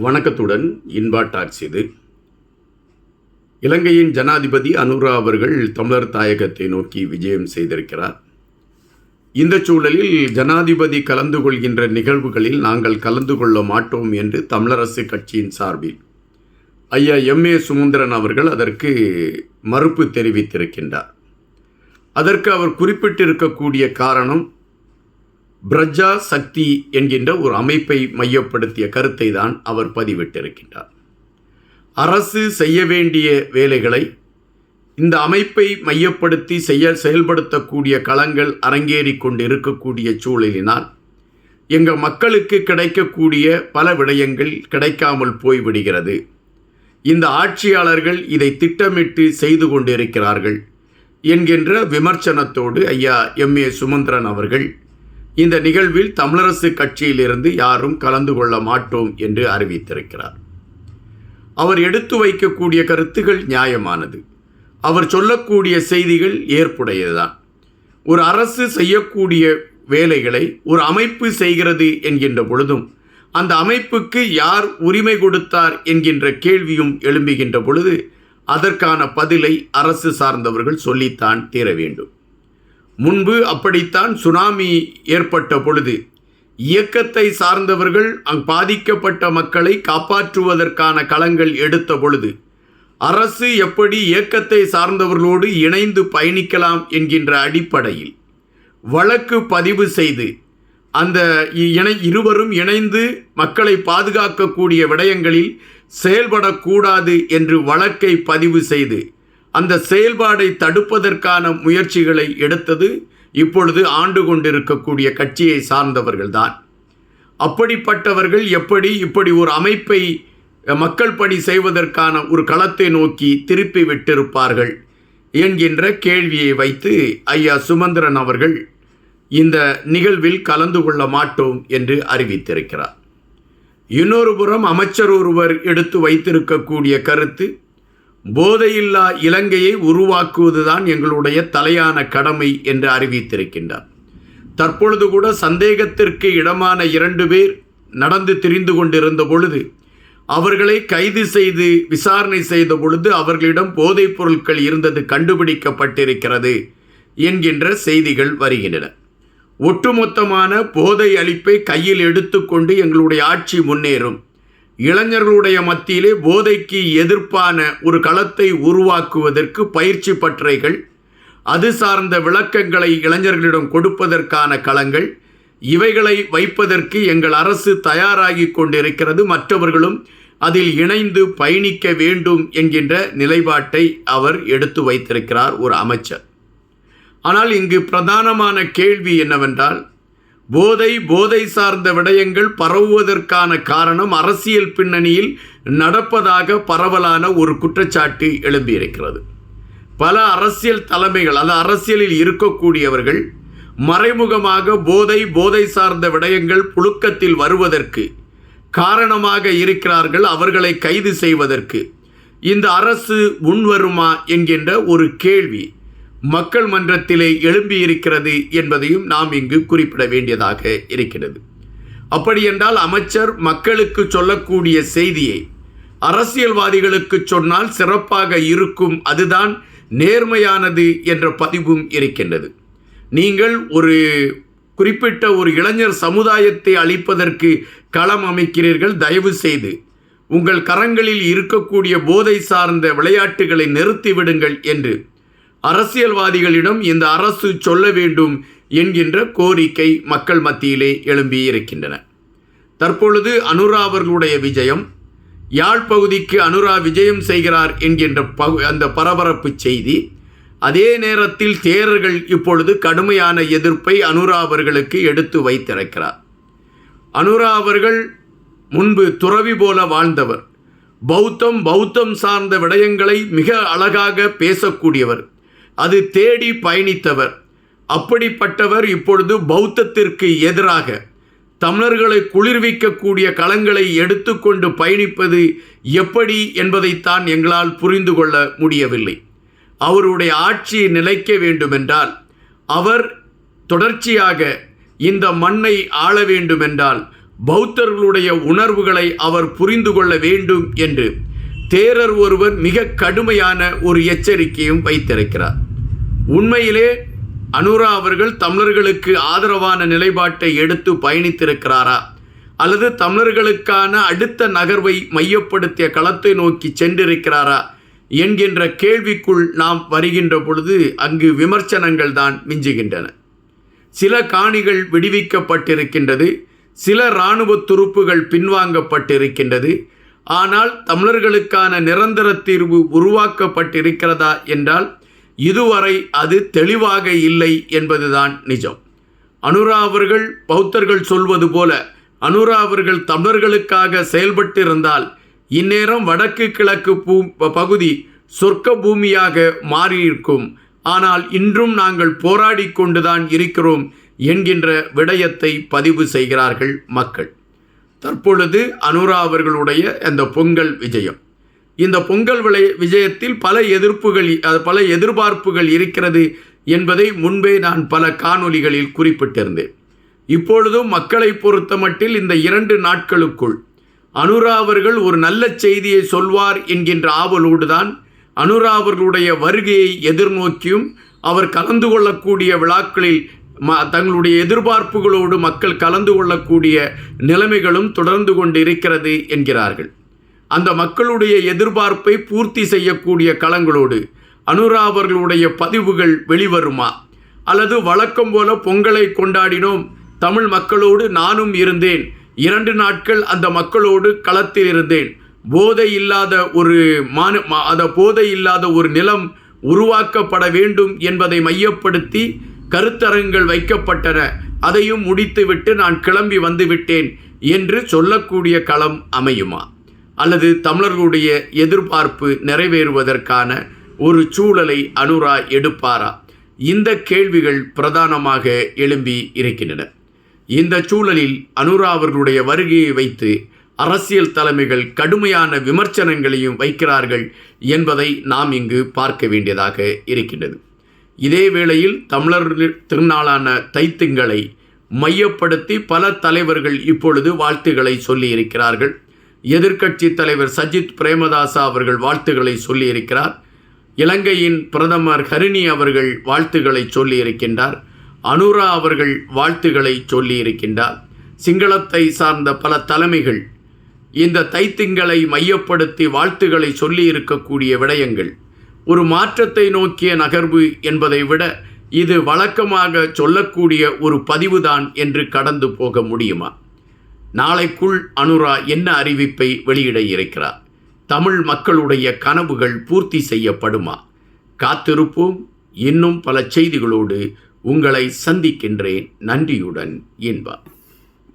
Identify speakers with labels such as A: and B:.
A: வணக்கத்துடன் இன்பா டாக்ஸ் இது. இலங்கையின் ஜனாதிபதி அனுரா அவர்கள் தமிழர் தாயகத்தை நோக்கி விஜயம் செய்திருக்கிறார். இந்த சூழலில் ஜனாதிபதி கலந்து கொள்கின்ற நிகழ்வுகளில் நாங்கள் கலந்து கொள்ள மாட்டோம் என்று தமிழரசு கட்சியின் சார்பில் ஐயா எம் ஏ சுமந்திரன் அவர்கள் அதற்கு மறுப்பு தெரிவித்திருக்கின்றார். அதற்கு அவர் குறிப்பிட்டிருக்கக்கூடிய காரணம் பிரஜா சக்தி என்கின்ற ஒரு அமைப்பை மையப்படுத்திய கருத்தை தான் அவர் பதிவிட்டிருக்கின்றார். அரசு செய்ய வேண்டிய வேலைகளை இந்த அமைப்பை மையப்படுத்தி செய்ய செயல்படுத்தக்கூடிய களங்கள் அரங்கேறி கொண்டு இருக்கக்கூடிய சூழலினால் எங்கள் மக்களுக்கு கிடைக்கக்கூடிய பல விடயங்கள் கிடைக்காமல் போய்விடுகிறது. இந்த ஆட்சியாளர்கள் இதை திட்டமிட்டு செய்து கொண்டிருக்கிறார்கள் என்கின்ற விமர்சனத்தோடு ஐயா எம் ஏ சுமந்திரன் அவர்கள் இந்த நிகழ்வில் தமிழரசு கட்சியிலிருந்து யாரும் கலந்து கொள்ள மாட்டோம் என்று அறிவித்திருக்கிறார். அவர் எடுத்து வைக்கக்கூடிய கருத்துகள் நியாயமானது. அவர் சொல்லக்கூடிய செய்திகள் ஏற்புடையதுதான். ஒரு அரசு செய்யக்கூடிய வேலைகளை ஒரு அமைப்பு செய்கிறது என்கின்ற பொழுதும் அந்த அமைப்புக்கு யார் உரிமை கொடுத்தார் என்கின்ற கேள்வியும் எழும்புகின்ற பொழுது அதற்கான பதிலை அரசு சார்ந்தவர்கள் சொல்லித்தான் தீர வேண்டும். முன்பு அப்படித்தான் சுனாமி ஏற்பட்ட பொழுது. இயக்கத்தை சார்ந்தவர்கள் அங் பாதிக்கப்பட்ட மக்களை காப்பாற்றுவதற்கான களங்கள் எடுத்த பொழுது அரசு எப்படி இயக்கத்தை சார்ந்தவர்களோடு இணைந்து பயணிக்கலாம் என்கின்ற அடிப்படையில் வழக்கு பதிவு செய்து அந்த இணை இருவரும் இணைந்து மக்களை பாதுகாக்கக்கூடிய விடயங்களில் செயல்படக்கூடாது என்று வழக்கை பதிவு செய்து அந்த செயல்பாடை தடுப்பதற்கான முயற்சிகளை எடுத்தது இப்பொழுது ஆண்டு கொண்டிருக்கக்கூடிய கட்சியை சார்ந்தவர்கள்தான். அப்படிப்பட்டவர்கள் எப்படி இப்படி ஒரு அமைப்பை மக்கள் பணி செய்வதற்கான ஒரு களத்தை நோக்கி திருப்பி விட்டிருப்பார்கள் என்கின்ற கேள்வியை வைத்து ஐயா சுமந்திரன் அவர்கள் இந்த நிகழ்வில் கலந்து கொள்ள மாட்டோம் என்று அறிவித்திருக்கிறார். இன்னொரு புறம் அமைச்சர் ஒருவர் எடுத்து வைத்திருக்கக்கூடிய கருத்து போதையில்லா இலங்கையை உருவாக்குவதுதான் எங்களுடைய தலையான கடமை என்று அறிவித்திருக்கின்றார். தற்பொழுது கூட சந்தேகத்திற்கு இடமான இரண்டு பேர் நடந்து திரிந்து கொண்டிருந்த பொழுது அவர்களை கைது செய்து விசாரணை செய்த பொழுது அவர்களிடம் போதைப் பொருட்கள் இருந்தது கண்டுபிடிக்கப்பட்டிருக்கிறது என்கின்ற செய்திகள் வருகின்றன. ஒட்டுமொத்தமான போதை அளிப்பை கையில் எடுத்துக்கொண்டு எங்களுடைய ஆட்சி முன்னேறும். இளைஞர்களுடைய மத்தியிலே போதைக்கு எதிர்ப்பான ஒரு களத்தை உருவாக்குவதற்கு பயிற்சி பற்றைகள் அது சார்ந்த விளக்கங்களை இளைஞர்களிடம் கொடுப்பதற்கான களங்கள் இவைகளை வைப்பதற்கு எங்கள் அரசு தயாராகி கொண்டிருக்கிறது. மற்றவர்களும் அதில் இணைந்து பயணிக்க வேண்டும் என்கின்ற நிலைப்பாட்டை அவர் எடுத்து வைத்திருக்கிறார் ஒரு அமைச்சர். ஆனால் இங்கு பிரதானமான கேள்வி என்னவென்றால் போதை போதை சார்ந்த விடயங்கள் பரவுவதற்கான காரணம் அரசியல் பின்னணியில் நடப்பதாக பரவலான ஒரு குற்றச்சாட்டு எழும்பியிருக்கிறது. பல அரசியல் தலைமைகள் அது அரசியலில் இருக்கக்கூடியவர்கள் மறைமுகமாக போதை போதை சார்ந்த விடயங்கள் புழுக்கத்தில் வருவதற்கு காரணமாக இருக்கிறார்கள் அவர்களை கைது செய்வதற்கு. இந்த அரசு முன்வருமா என்கின்ற ஒரு கேள்வி மக்கள் மன்றத்திலே எழும்பியிருக்கிறது என்பதையும் நாம் இங்கு குறிப்பிட வேண்டியதாக இருக்கிறது அப்படியென்றால் அமைச்சர் மக்களுக்கு சொல்லக்கூடிய செய்தியை அரசியல்வாதிகளுக்கு சொன்னால் சிறப்பாக இருக்கும் அதுதான் நேர்மையானது என்ற பதிவும் இருக்கின்றது. நீங்கள் ஒரு குறிப்பிட்ட ஒரு இளைஞர் சமுதாயத்தை அளிப்பதற்கு களம் அமைக்கிறீர்கள் தயவு செய்து உங்கள் கரங்களில் இருக்கக்கூடிய போதை சார்ந்த விளையாட்டுகளை நிறுத்திவிடுங்கள் என்று அரசியல்வாதிகளிடம் இந்த அரசு சொல்ல வேண்டும் என்கின்ற கோரிக்கை மக்கள் மத்தியிலே எழும்பியிருக்கின்றன. தற்பொழுது அனுரா அவர்களுடைய விஜயம் யாழ் பகுதிக்கு அனுரா விஜயம் செய்கிறார் என்கின்ற பகு அந்த பரபரப்பு செய்தி அதே நேரத்தில் தேரர்கள் இப்பொழுது கடுமையான எதிர்ப்பை அனுரா அவர்களுக்கு எடுத்து வைத்திருக்கிறார். அனுரா அவர்கள் முன்பு துறவி போல வாழ்ந்தவர். பௌத்தம் பௌத்தம் சார்ந்த விடயங்களை மிக அழகாக பேசக்கூடியவர். அது தேடி பயணித்தவர். அப்படிப்பட்டவர் இப்பொழுது பௌத்தத்திற்கு எதிராக தமிழர்களை குளிர்விக்கக்கூடிய களங்களை எடுத்துக்கொண்டு பயணிப்பது எப்படி என்பதைத்தான் எங்களால் புரிந்து கொள்ள முடியவில்லை. அவருடைய ஆட்சி நிலைக்க வேண்டுமென்றால் அவர் தொடர்ச்சியாக இந்த மண்ணை ஆள வேண்டுமென்றால் பௌத்தர்களுடைய உணர்வுகளை அவர் புரிந்து கொள்ள வேண்டும் என்று தேரர் ஒருவர் மிக கடுமையான ஒரு எச்சரிக்கையும் வைத்திருக்கிறார். உண்மையிலே அனுரா அவர்கள் தமிழர்களுக்கு ஆதரவான நிலைப்பாட்டை எடுத்து பயணித்திருக்கிறாரா? அல்லது தமிழர்களுக்கான அடுத்த நகர்வை மையப்படுத்திய களத்தை நோக்கி சென்றிருக்கிறாரா? என்கின்ற கேள்விக்குள் நாம் வருகின்ற பொழுது அங்கு விமர்சனங்கள் தான் மிஞ்சுகின்றன. சில காணிகள் விடுவிக்கப்பட்டிருக்கின்றது. சில இராணுவ துருப்புகள் பின்வாங்கப்பட்டிருக்கின்றது. ஆனால் தமிழர்களுக்கான நிரந்தர தீர்வு உருவாக்கப்பட்டிருக்கிறதா என்றால் இதுவரை அது தெளிவாக இல்லை என்பதுதான் நிஜம். அனுரா அவர்கள் பௌத்தர்கள் சொல்வது போல அனுரா அவர்கள் தமிழர்களுக்காக செயல்பட்டிருந்தால் இந்நேரம் வடக்கு கிழக்கு பூ பகுதி சொர்க்க பூமியாக மாறியிருக்கும். ஆனால் இன்றும் நாங்கள் போராடி கொண்டுதான் இருக்கிறோம் என்கின்ற விடயத்தை பதிவு செய்கிறார்கள் மக்கள். தற்பொழுது அனுரா அவர்களுடைய அந்த பொங்கல் விஜயம். இந்த பொங்கல் விலை விஜயத்தில் பல எதிர்ப்புகள் பல எதிர்பார்ப்புகள் இருக்கிறது என்பதை முன்பே நான் பல காணொலிகளில் குறிப்பிட்டிருந்தேன். இப்பொழுதும் மக்களை பொறுத்த மட்டில் இந்த இரண்டு நாட்களுக்குள் அனுரா அவர்கள் ஒரு நல்ல செய்தியை சொல்வார் என்கின்ற ஆவலோடு தான் அனுரா அவர்களுடைய வருகையை எதிர்நோக்கியும் அவர் கலந்து கொள்ளக்கூடிய விழாக்களில் ம தங்களுடைய எதிர்பார்ப்புகளோடு மக்கள் கலந்து கொள்ளக்கூடிய நிலைமைகளும் தொடர்ந்து கொண்டு இருக்கிறது என்கிறார்கள். அந்த மக்களுடைய எதிர்பார்ப்பை பூர்த்தி செய்யக்கூடிய களங்களோடு அனுரா அவர்களுடைய பதிவுகள் வெளிவருமா? அல்லது வழக்கம் போல பொங்கலை கொண்டாடினோம் தமிழ் மக்களோடு நானும் இருந்தேன் இரண்டு நாட்கள் அந்த மக்களோடு களத்தில் இருந்தேன். போதை இல்லாத ஒரு மான அந்த போதை இல்லாத ஒரு நிலம் உருவாக்கப்பட வேண்டும் என்பதை மையப்படுத்தி கருத்தரங்கள் வைக்கப்பட்டன. அதையும் முடித்துவிட்டு நான் கிளம்பி வந்துவிட்டேன் என்று சொல்லக்கூடிய களம் அமையுமா? அல்லது தமிழர்களுடைய எதிர்பார்ப்பு நிறைவேறுவதற்கான ஒரு சூழலை அனுரா எடுப்பாரா? இந்த கேள்விகள் பிரதானமாக எழும்பி இருக்கின்றன. இந்த சூழலில் அனுரா அவர்களுடைய வருகையை வைத்து அரசியல் தலைமைகள் கடுமையான விமர்சனங்களையும் வைக்கிறார்கள் என்பதை நாம் இங்கு பார்க்க வேண்டியதாக இருக்கின்றது. இதே வேளையில் தமிழர் திருநாளான தைத்திங்களை மையப்படுத்தி பல தலைவர்கள் இப்பொழுது வாழ்த்துக்களை சொல்லியிருக்கிறார்கள். எதிர்க்கட்சி தலைவர் சஜித் பிரேமதாசா அவர்கள் வாழ்த்துக்களை சொல்லியிருக்கிறார். இலங்கையின் பிரதமர் ஹரிணி அவர்கள் வாழ்த்துக்களை சொல்லியிருக்கின்றார். அனுரா அவர்கள் வாழ்த்துக்களை சொல்லியிருக்கின்றார். சிங்களத்தை சார்ந்த பல தலைமைகள் இந்த தைத்திங்களை மையப்படுத்தி வாழ்த்துக்களை சொல்லி இருக்கக்கூடிய விடயங்கள் ஒரு மாற்றத்தை நோக்கிய நகர்வு என்பதை விட இது வழக்கமாக சொல்லக்கூடிய ஒரு பதிவுதான் என்று கடந்து போக முடியுமா? நாளைக்குள் அனுரா என்ன அறிவிப்பை வெளியிட இருக்கிறார்? தமிழ் மக்களுடைய கனவுகள் பூர்த்தி செய்யப்படுமா? காத்திருப்போம். இன்னும் பல செய்திகளோடு உங்களை சந்திக்கின்றேன். நன்றியுடன் என்பார்